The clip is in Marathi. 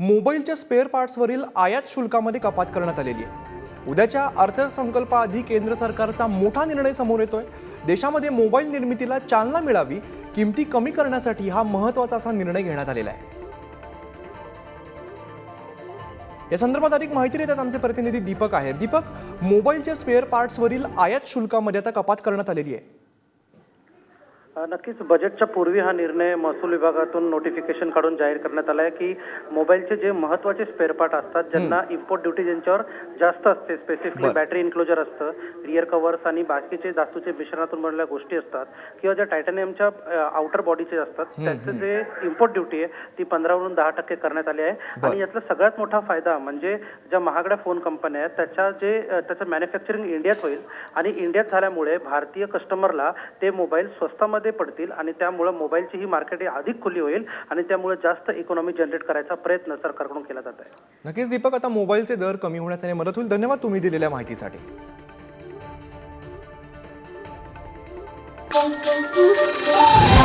मोबाईलच्या स्पेअर पार्ट्सवरील आयात शुल्कामध्ये कपात करण्यात आलेली आहे. उद्याच्या अर्थसंकल्पाआधी केंद्र सरकारचा मोठा निर्णय समोर येतोय. देशामध्ये मोबाईल निर्मितीला चालना मिळावी किमती कमी करण्यासाठी हा महत्त्वाचा असा निर्णय घेण्यात आलेला आहे. या संदर्भात अधिक माहिती देतात आमचे प्रतिनिधी दीपक आहेर. दीपक मोबाईलच्या स्पेअर पार्ट्सवरील आयात शुल्कामध्ये आता कपात करण्यात आलेली आहे. नक्कीच बजेटच्या पूर्वी हा निर्णय महसूल विभागातून नोटिफिकेशन काढून जाहीर करण्यात आला आहे की मोबाईलचे जे महत्त्वाचे स्पेअर पार्ट असतात ज्यांना इम्पोर्ट ड्युटी ज्यांच्यावर जास्त असते स्पेसिफिकली. बॅटरी इन्क्लोजर असतं रिअर कव्हर्स आणि बाकीचे धातूचे मिश्रणातून बनलेल्या गोष्टी असतात किंवा ज्या टायटॅनियमच्या आउटर बॉडीचे असतात त्यांचं जे इम्पोर्ट ड्युटी आहे ती पंधरावरून दहा टक्के करण्यात आली आहे. आणि यातला सगळ्यात मोठा फायदा म्हणजे ज्या महागड्या फोन कंपन्या आहेत त्याच्या जे त्याचं मॅन्युफॅक्चरिंग इंडियात होईल आणि इंडियात झाल्यामुळे भारतीय कस्टमरला ते मोबाईल स्वस्तामध्ये पडतील आणि त्यामुळे मोबाईलची ही मार्केट ही अधिक खुली होईल आणि त्यामुळे जास्त इकॉनॉमी जनरेट करायचा प्रयत्न सरकारकडून केला जात आहे नक्कीच दीपक आता मोबाईलचे दर कमी होण्यासाठी मदत होईल धन्यवाद तुम्ही दिलेल्या माहितीसाठी Thank you.